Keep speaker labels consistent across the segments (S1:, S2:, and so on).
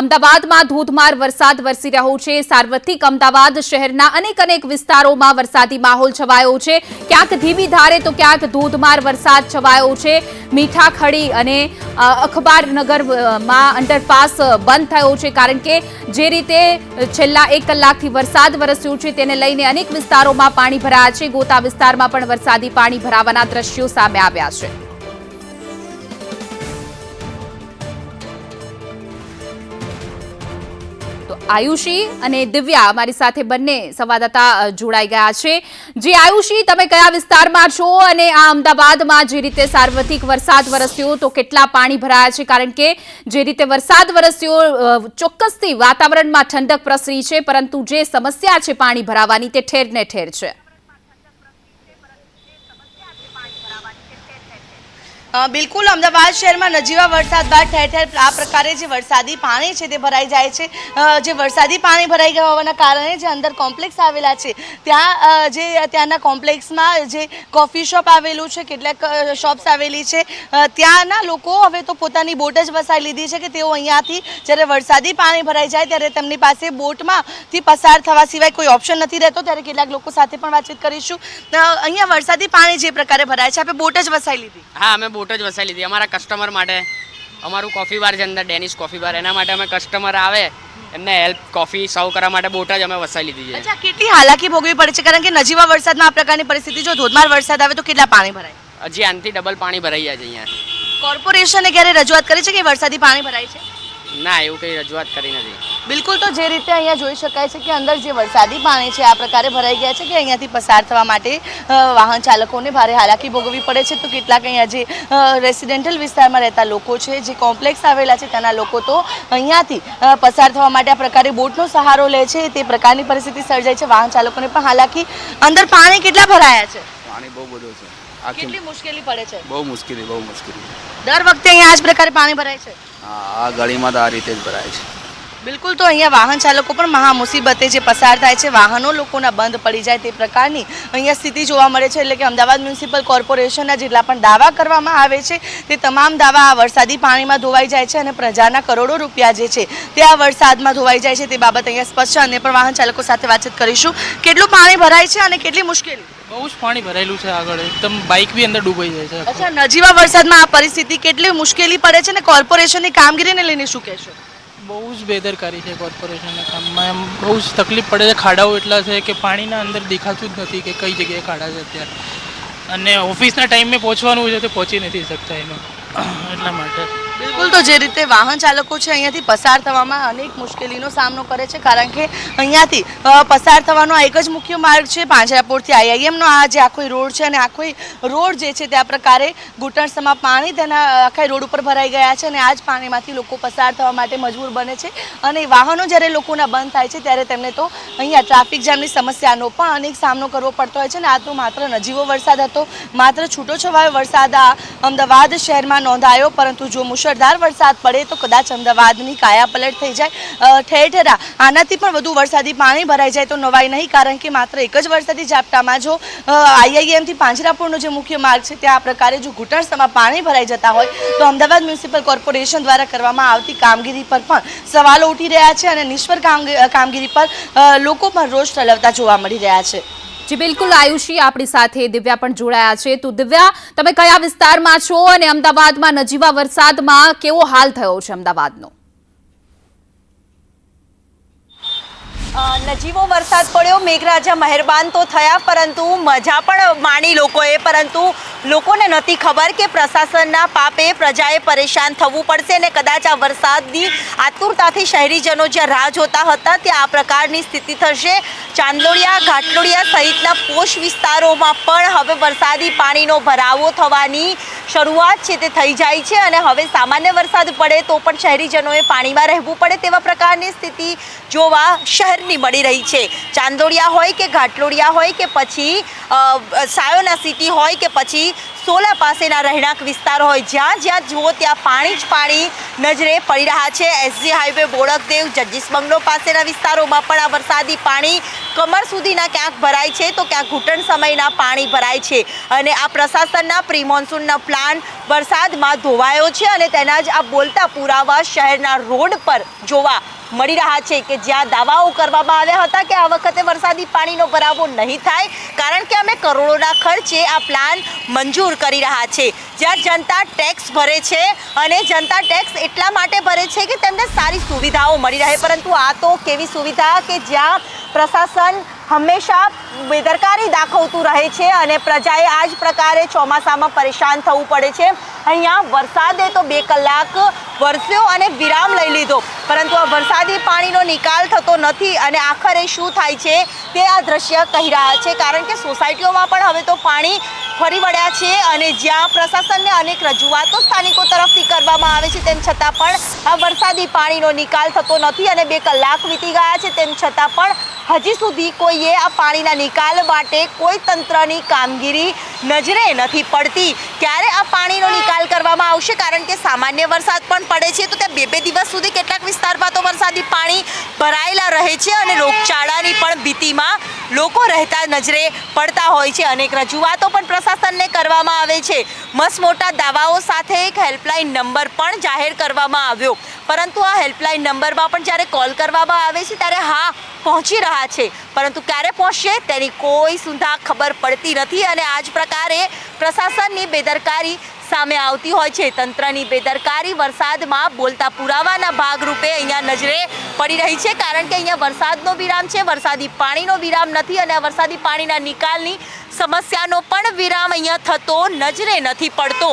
S1: અમદાવાદમાં ધોધમાર વરસાદ વરસી રહ્યો છે. સાર્વત્રિક અમદાવાદ શહેરના અનેક અનેક વિસ્તારોમાં વરસાદી માહોલ છવાયો છે. ક્યાંક ધીમી ધારે તો ક્યાંક ધોધમાર વરસાદ છવાયો છે. મીઠા ખડી અને અખબારનગરમાં અંડરપાસ બંધ થયો છે. કારણ કે જે રીતે છેલ્લા એક કલાકથી વરસાદ વરસ્યો છે તેને લઈને અનેક વિસ્તારોમાં પાણી ભરાયા છે. ગોતા વિસ્તારમાં પણ વરસાદી પાણી ભરાવાના દ્રશ્યો સામે આવ્યા છે. આયુષી અને દિવ્યા અમારી સાથે બંને સંવાદદાતા જોડાઈ ગયા છે. જે, આયુષી, તમે કયા વિસ્તારમાં છો અને આ અમદાવાદમાં જે રીતે સાર્વત્રિક વરસાદ વરસ્યો તો કેટલા પાણી ભરાયા છે? કારણ કે જે રીતે વરસાદ વરસ્યો ચોક્કસથી વાતાવરણમાં ઠંડક પ્રસરી છે, પરંતુ જે સમસ્યા છે પાણી ભરાવાની તે ઠેર ને ઠેર છે.
S2: બિલકુલ અમદાવાદ શહેરમાં નજીવા વરસાદ બાદ ઠેર ઠેર આ પ્રકારે જે વરસાદી પાણી છે તે ભરાઈ જાય છે. જે વરસાદી પાણી ભરાઈ ગયા હોવાના કારણે જે અંદર કોમ્પ્લેક્સ આવેલા છે, ત્યાં જે ત્યાંના કોમ્પ્લેક્સમાં જે કોફી શોપ આવેલું છે, કેટલાક શોપ્સ આવેલી છે ત્યાંના લોકો હવે તો પોતાની બોટ જ વસાવી લીધી છે કે તેઓ અહીંયાથી જ્યારે વરસાદી પાણી ભરાઈ જાય ત્યારે તેમની પાસે બોટમાંથી પસાર થવા સિવાય કોઈ ઓપ્શન નથી રહેતો. ત્યારે કેટલાક લોકો સાથે પણ વાતચીત કરીશું. અહીંયા વરસાદી પાણી જે પ્રકારે ભરાય છે આપણે બોટ જ વસાવી લીધી.
S3: હા, અમે બોટ જ વસાવી લીધી. અમારા કસ્ટમર માટે અમારું કોફી બાર છે અંદર ડેનિશ કોફી બાર એના માટે અમે કસ્ટમર આવે એમને હેલ્પ કોફી સર્વ કરવા માટે બોટ જ અમે વસાવી લીધી છે.
S2: અચ્છા કેટલી હાલાકી ભોગવી પડે છે? કારણ કે નજીવા વરસાદમાં આ પ્રકારની પરિસ્થિતિ જો ધોધમાર વરસાદ આવે તો કેટલા પાણી ભરાય?
S3: હજી આનથી ડબલ પાણી ભરાઈ જાય છે અહીંયા.
S2: કોર્પોરેશને ક્યારે રજૂઆત કરી છે કે વરસાદી પાણી ભરાય છે?
S3: ના એવું કંઈ રજૂઆત કરી નથી.
S2: બિલકુલ તો જે રીતે અહીંયા જોઈ શકાય છે કે અંદર જે વરસાદી પાણી છે આ પ્રકારે ભરાઈ ગયા છે કે અહીંયાથી પસાર થવા માટે વાહન ચાલકોને ભારે હાલાકી ભોગવવી પડે છે. તો કેટલાક અહીંયા જે રેસિડેન્ટલ વિસ્તારમાં રહેતા લોકો છે જે કોમ્પ્લેક્સ આવેલા છે ત્યાંના લોકો તો અહીંયાથી પસાર થવા માટે આ પ્રકારે બોટનો સહારો લે છે. તે પ્રકારની પરિસ્થિતિ સર્જાય છે. વાહન ચાલકોને પણ હાલાકી. અંદર પાણી કેટલા ભરાયા છે?
S4: પાણી બહુ બધું છે.
S2: કેટલી મુશ્કેલી પડે છે?
S4: બહુ મુશ્કેલી બહુ મુશ્કેલી.
S2: દર વખતે અહીંયા આ જ પ્રકારે પાણી ભરાય છે?
S4: હા આ ગળીમાં તો આ રીતે જ ભરાય છે.
S2: બિલકુલ તો અહીંયા વાહન ચાલકો પણ મહા મુસીબતે જે પસાર થાય છે વાહનો લોકોના બંધ પડી જાય તે પ્રકારની અહીંયા સ્થિતિ જોવા મળે છે એટલે કે અમદાવાદ મ્યુનિસિપલ કોર્પોરેશનના જેટલા પણ દાવા કરવામાં આવે છે તે તમામ દાવા આ વરસાદી પાણીમાં ધોવાઈ જાય છે અને પ્રજાના કરોડો રૂપિયા જે છે તે આ વરસાદમાં ધોવાઈ જાય છે તે બાબત અહીંયા સ્પષ્ટ છે. અને પણ વાહન ચાલકો સાથે વાતચીત કરીશું. કેટલું પાણી ભરાય છે અને કેટલી મુશ્કેલી?
S5: બહુ જ પાણી ભરાયેલું છે આગળ. એકદમ બાઇક બી અંદર ડૂબાઈ જાય છે.
S2: અચ્છા નજીવા વરસાદમાં આ પરિસ્થિતિ કેટલી મુશ્કેલી પડે છે અને કોર્પોરેશનની કામગીરીને લઈને શું કહેશો?
S5: બહુ જ બેદરકારી છે કોર્પોરેશનના કામમાં. એમ બહુ જ તકલીફ પડે છે. ખાડાઓ એટલા છે કે પાણીના અંદર દેખાતું જ નથી કે કઈ જગ્યાએ ખાડા છે અત્યારે. અને ઓફિસના ટાઈમે પહોંચવાનું છે તો પહોંચી નથી શકતા એમાં. એટલા માટે.
S2: બિલકુલ, તો જે રીતે વાહન ચાલકો છે અહીંયાથી પસાર થવામાં અનેક મુશ્કેલીનો સામનો કરે છે, કારણ કે અહીંયાથી પસાર થવાનો આ એક જ મુખ્ય માર્ગ છે, પાંજરાપોળથી આઈઆઈએમનો આ જે આખો રોડ છે અને આખો રોડ જે છે તે પ્રકારે ઘૂંટણસમાં પાણી તેના આખા રોડ ઉપર ભરાઈ ગયા છે અને આ જ પાણીમાંથી લોકો પસાર થવા માટે મજબૂર બને છે અને વાહનો જ્યારે લોકોના બંધ થાય છે ત્યારે તેમને તો અહીંયા ટ્રાફિક જામની સમસ્યાનો પણ અનેક સામનો કરવો પડતો હોય છે અને આ તો માત્ર નજીવો વરસાદ હતો, માત્ર છૂટો છવાયો વરસાદ આ અમદાવાદ શહેરમાં નોંધાયો, પરંતુ જો મુશળધાર વરસાદ પડે તો કદાચ અમદાવાદની કાયા પલટ થઈ જાય. ઠેર ઠેરા આનાથી પણ વધુ વરસાદી પાણી ભરાઈ જાય તો નવાઈ નહીં, કારણ કે માત્ર એક જ વરસાદી ઝાપટામાં જો આઈઆઈએમથી પાંજરાપુરનો જે મુખ્ય માર્ગ છે, ત્યાં આ પ્રકારે જો ઘૂંટણસમાં પાણી ભરાઈ જતા હોય, તો અમદાવાદ મ્યુનિસિપલ કોર્પોરેશન દ્વારા કરવામાં આવતી કામગીરી પર પણ સવાલો ઉઠી રહ્યા છે અને નિષ્ફળ કામગી- કામગીરી પર લોકો પણ રોષ ઠલવતા જોવા મળી રહ્યા છે.
S1: જી, બિલકુલ આયુષી આપણી સાથે દિવ્યા પણ જોડાયા છે. તો દિવ્યા, તમે કયા વિસ્તારમાં છો અને અમદાવાદમાં નજીવા વરસાદમાં કેવો હાલ થયો છે અમદાવાદનો?
S6: નજીવો વરસાદ પડ્યો. મેઘરાજા મહેરબાન તો થયા, પરંતુ મજા પણ માણી લોકોએ. પરંતુ લોકોને નહોતી ખબર કે પ્રશાસનના પાપે પ્રજાએ પરેશાન થવું પડશે અને કદાચ આ વરસાદની આતુરતાથી શહેરીજનો જ્યાં રાહ જોતા હતા, ત્યાં આ પ્રકારની સ્થિતિ થશે. ચાંદલોડિયા, ઘાટલોડિયા સહિતના પોષ વિસ્તારોમાં પણ હવે વરસાદી પાણીનો ભરાવો થવાની શરૂઆત છે તે થઈ જાય છે અને હવે સામાન્ય વરસાદ પડે તો પણ શહેરીજનોએ પાણીમાં રહેવું પડે તેવા પ્રકારની સ્થિતિ જોવા શહેરની મળી રહી છે. ચાંદોડિયા હોય કે ઘાટલોડિયા હોય કે પછી સાયોના સિટી હોય કે પછી સોલા પાસેના રહેણાંક વિસ્તાર હોય, જ્યાં જ્યાં જુઓ ત્યાં પાણી જ પાણી નજરે પડી રહ્યા છે. SG highway Bodakdev Jagdish bungalow પાસેના વિસ્તારોમાં પણ આ વરસાદી પાણી કમર સુધીના ક્યાંક ભરાય છે તો ક્યાંક ઘૂંટણ સમયના પાણી ભરાય છે. અને આ પ્રશાસનના પ્રી મોન્સૂનના પ્લાન વરસાદમાં ધોવાયો છે અને તેના જ આ બોલતા પુરાવા શહેરના રોડ પર જોવા મળી રહ્યા છે કે જ્યાં દાવાઓ કરવામાં આવ્યા હતા કે આ વખતે વરસાદી પાણીનો ભરાવો નહીં થાય, કારણ કે અમે કરોડોના ખર્ચે આ પ્લાન મંજૂર કરી રહ્યા છે. જ્યાં જનતા ટેક્સ ભરે છે અને જનતા ટેક્સ એટલા માટે ભરે છે કે તેમને સારી સુવિધાઓ મળી રહે. પરંતુ આ તો કેવી સુવિધા કે જ્યાં પ્રશાસન હંમેશા બેદરકારી દાખવતું રહે છે અને પ્રજાએ આ જ પ્રકારે ચોમાસામાં પરેશાન થવું પડે છે. અહીંયા વરસાદે તો બે કલાક વરસ્યો અને વિરામ લઈ લીધો. પરંતુ આ વરસાદી પાણીનો નિકાલ થતો નથી અને આખરે શું થાય છે તે આ દ્રશ્ય કહી રહ્યા છે. કારણ કે સોસાયટીઓમાં પણ હવે તો પાણી ફરી વળ્યા છે અને જ્યાં પ્રશાસનને અનેક રજૂઆતો સ્થાનિકો તરફથી કરવામાં આવે છે તેમ છતાં પણ આ વરસાદી પાણીનો નિકાલ થતો નથી અને બે કલાક વીતી ગયા છે તેમ છતાં પણ હજી સુધી કોઈએ આ પાણીના નિકાલ માટે કોઈ તંત્રની કામગીરી નજરે નથી પડતી. ક્યારે આ પાણીનો નિકાલ કરવામાં આવશે? કારણ કે સામાન્ય વરસાદ પણ પડે છે, તો ત્યાં બે બે દિવસ સુધી કેટલાક વિસ્તારમાં તો વરસાદી પાણી ભરાયેલા રહે છે અને રોગચાળાની પણ ભીતિમાં લોકો રહેતા નજરે પડતા હોય છે. અનેક રજૂઆતો પણ પ્રશાસનને કરવામાં આવે છે. મસમોટા દાવાઓ સાથે એક હેલ્પલાઇન નંબર પણ જાહેર કરવામાં આવ્યો. પરંતુ આ હેલ્પલાઇન નંબરમાં પણ જ્યારે કોલ કરવામાં આવે છે, ત્યારે હા પહોંચી રહ્યા છે. પરંતુ ક્યારે પહોંચશે તેની કોઈ સુધા ખબર પડતી નથી અને આ જ પ્રકારે પ્રશાસનની બેદરકારી સામે આવતી હોય છે. તંત્રની બેદરકારી વરસાદમાં બોલતા પુરાવાના ભાગરૂપે અહીંયા નજરે પડી રહી છે કારણ કે અહીંયા વરસાદનો વિરામ છે. વરસાદી પાણીનો વિરામ નથી અને વરસાદી પાણીના નિકાલની સમસ્યાનો પણ વિરામ અહીંયા થતો નજરે નથી પડતો.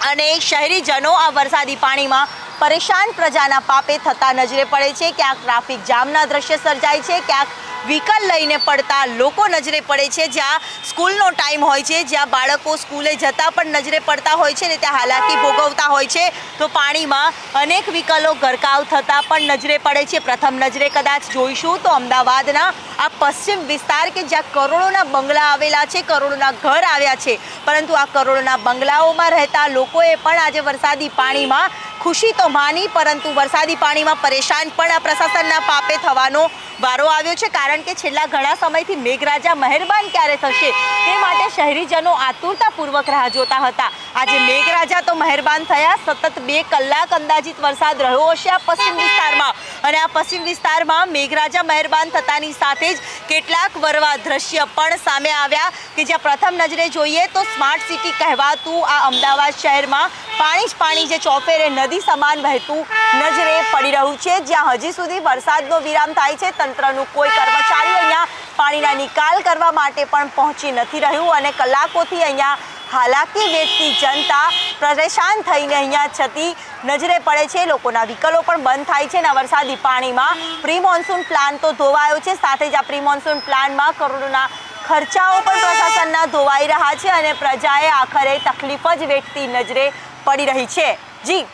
S6: અને શહેરીજનો આ વરસાદી પાણીમાં પરેશાન પ્રજાના પાપે થતા નજરે પડે છે. ક્યાંક ટ્રાફિક જામના દ્રશ્ય સર્જાય છે, ક્યાંક વ્હીકલ લઈને પડતા લોકો નજરે પડે છે. જ્યાં સ્કૂલનો ટાઈમ હોય છે, જ્યાં બાળકો સ્કૂલે જતા પણ નજરે પડતા હોય છે ને ત્યાં હાલાકી ભોગવતા હોય છે, તો પાણીમાં અનેક વ્હીકલો ગરકાવ થતા પણ નજરે પડે છે. પ્રથમ નજરે કદાચ જોઈશું તો અમદાવાદના આ પશ્ચિમ વિસ્તાર કે જ્યાં કરોડોના બંગલા આવેલા છે, કરોડોના ઘર આવ્યા છે, પરંતુ આ કરોડોના બંગલાઓમાં રહેતા લોકોએ પણ આજે વરસાદી પાણીમાં ખુશી તો માની, પરંતુ વરસાદી પાણીમાં પરેશાન પણ આ પ્રશાસનના પાપે થવાનો વારો આવ્યો છે, કારણ કે છેલ્લા ઘણા સમયથી મેઘરાજા મહેરબાન ક્યારે થશે તે માટે શહેરીજનો આતુરતાપૂર્વક રાહ જોતા હતા. આજે મેઘરાજા તો મહેરબાન થયા. સતત બે કલાક અંદાજિત વરસાદ રહ્યો હશે આ પશ્ચિમ વિસ્તારમાં. અને આ પશ્ચિમ વિસ્તારમાં મેઘરાજા મહેરબાન થતાની સાથે જ કેટલાક વરવા દ્રશ્ય પણ સામે આવ્યા કે જ્યાં પ્રથમ નજરે જોઈએ તો સ્માર્ટ સિટી કહેવાતું આ અમદાવાદ શહેરમાં પાણી જ પાણી જે ચોફેરે નદી સમાન વહેતું નજરે પડી રહ્યું છે. જ્યાં હજી સુધી વરસાદનો વિરામ થાય છે. તંત્રનું કોઈ કર્મચારી અહીંયા પાણીના નિકાલ કરવા માટે પણ પહોંચી નથી રહ્યું અને કલાકોથી અહીંયા હાલાકી વેઠતી જનતા પરેશાન થઈને અહીંયા છતી નજરે પડે છે. લોકોના વ્હીકલો પણ બંધ થાય છે અને વરસાદી પાણીમાં પ્રી મોન્સૂન પ્લાન તો ધોવાયો છે. સાથે જ આ પ્રી મોન્સૂન પ્લાનમાં કરોડોના ખર્ચાઓ પણ પ્રશાસનના ધોવાઈ રહ્યા છે અને પ્રજાએ આખરે તકલીફ જ વેઠતી નજરે પડી રહી છે. જી.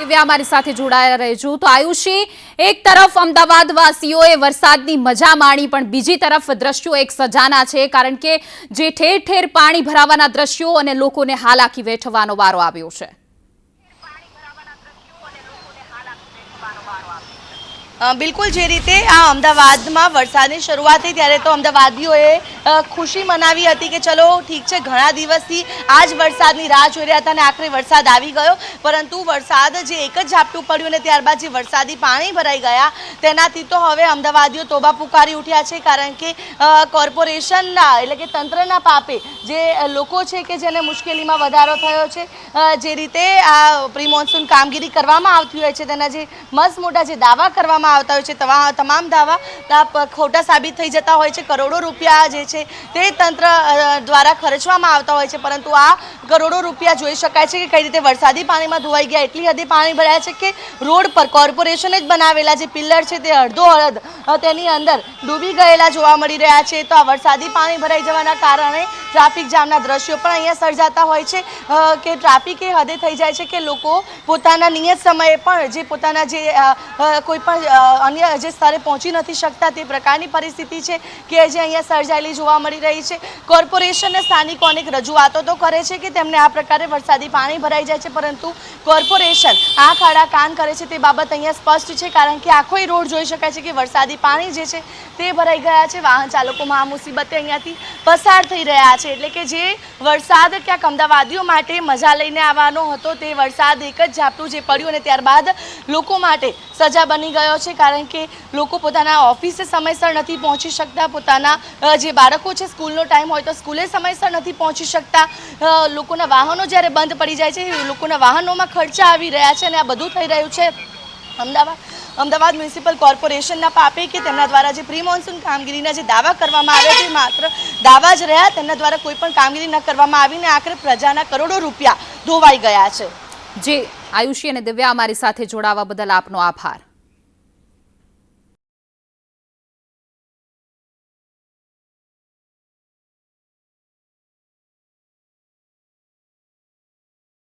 S1: દિવ્યા અમારી સાથે જોડાયા રહેજો. તો આયુષી, એક તરફ અમદાવાદ વાસીઓએ વરસાદની મજા માણી, પણ બીજી તરફ દ્રશ્યો એક સજાના છે, કારણ કે જે ઠેર ઠેર પાણી ભરાવાના દ્રશ્યો અને લોકોને હાલાકી વેઠવાનો વારો આવ્યો છે.
S2: બિલકુલ જે રીતે આ અમદાવાદમાં વરસાદની શરૂઆત થઈ ત્યારે તો અમદાવાદીઓએ ખુશી મનાવી હતી કે ચલો ઠીક છે, ઘણા દિવસથી આ જ વરસાદની રાહ જોઈ રહ્યા હતા અને આખરે વરસાદ આવી ગયો. પરંતુ વરસાદ જે એક જ ઝાપટું પડ્યું અને ત્યારબાદ જે વરસાદી પાણી ભરાઈ ગયા, તેનાથી તો હવે અમદાવાદીઓ તોબા પુકારી ઉઠ્યા છે. કારણ કે કોર્પોરેશનના એટલે કે તંત્રના પાપે જે લોકો છે કે જેને મુશ્કેલીમાં વધારો થયો છે જે રીતે આ પ્રી મોન્સૂન કામગીરી કરવામાં આવતી હોય છે, તેના જે મસ્ત મોટા જે દાવા કરવામાં આવતા હોય છે. તમામ દાવા ખોટા સાબિત થઈ જતા હોય છે. કરોડો રૂપિયા જે છે તે તંત્ર દ્વારા ખર્ચવામાં આવતા હોય છે. પરંતુ આ કરોડો રૂપિયા જોઈ શકાય છે કે કઈ રીતે વરસાદી પાણીમાં ધોવાઈ ગયા, એટલી હદે પાણી ભરાયા છે કે રોડ પર કોર્પોરેશને જ બનાવેલા જે પિલ્લર છે તે અડધો અડધ તેની અંદર ડૂબી ગયેલા જોવા મળી રહ્યા છે. તો આ વરસાદી પાણી ભરાઈ જવાના કારણે ટ્રાફિક જામના દ્રશ્યો પણ અહીંયા સર્જાતા હોય છે. કે ટ્રાફિક એ હદે થઈ જાય છે કે લોકો પોતાના નિયત સમયે પણ જે પોતાના જે કોઈ પણ અન્ય જે સ્થળે પહોંચી નથી શકતા તે પ્રકારની પરિસ્થિતિ છે કે જે અહીંયા સર્જાયેલી જોવા મળી રહી છે. કોર્પોરેશનને સ્થાનિકો અનેક રજૂઆતો તો કરે છે કે તેમને આ પ્રકારે વરસાદી પાણી ભરાઈ જાય છે, પરંતુ કોર્પોરેશન આ ખાડા કાન કરે છે તે બાબત અહીંયા સ્પષ્ટ છે, કારણ કે આખો રોડ જોઈ શકાય છે કે વરસાદી પાણી જે છે તે ભરાઈ ગયા છે. વાહન ચાલકોમાં આ મુસીબતે અહીંયાથી પસાર થઈ રહ્યા છે. એટલે કે જે વરસાદ ક્યાંક અમદાવાદીઓ માટે મજા લઈને આવવાનો હતો, તે વરસાદ એક જ ઝાપટું જે પડ્યું અને ત્યારબાદ લોકો માટે સજા બની ગયો છે. કારણ કે લોકો પોતાના ઓફિસે સમયસર નથી પહોંચી શકતા, પોતાના જે બાળકો છે સ્કૂલનો ટાઈમ હોય તો સ્કૂલે સમયસર નથી પહોંચી શકતા. લોકોના વાહનો જ્યારે બંધ પડી જાય છે લોકોના વાહનોમાં ખર્ચા આવી રહ્યા છે અને આ બધું થઈ રહ્યું છે. અમદાવાદ અમદાવાદ મ્યુનિસિપલ કોર્પોરેશનના પાપે કે તેમના દ્વારા જે પ્રી મોન્સૂન કામગીરીના જે દાવા કરવામાં આવ્યા તે માત્ર દાવા જ રહ્યા, તેમના દ્વારા કોઈ પણ કામગીરી ન કરવામાં આવીને આખરે પ્રજાના કરોડો રૂપિયા ધોવાઈ ગયા છે.
S1: જે આયુષી અને દિવ્યા અમારી સાથે જોડાવા બદલ આપનો આભાર.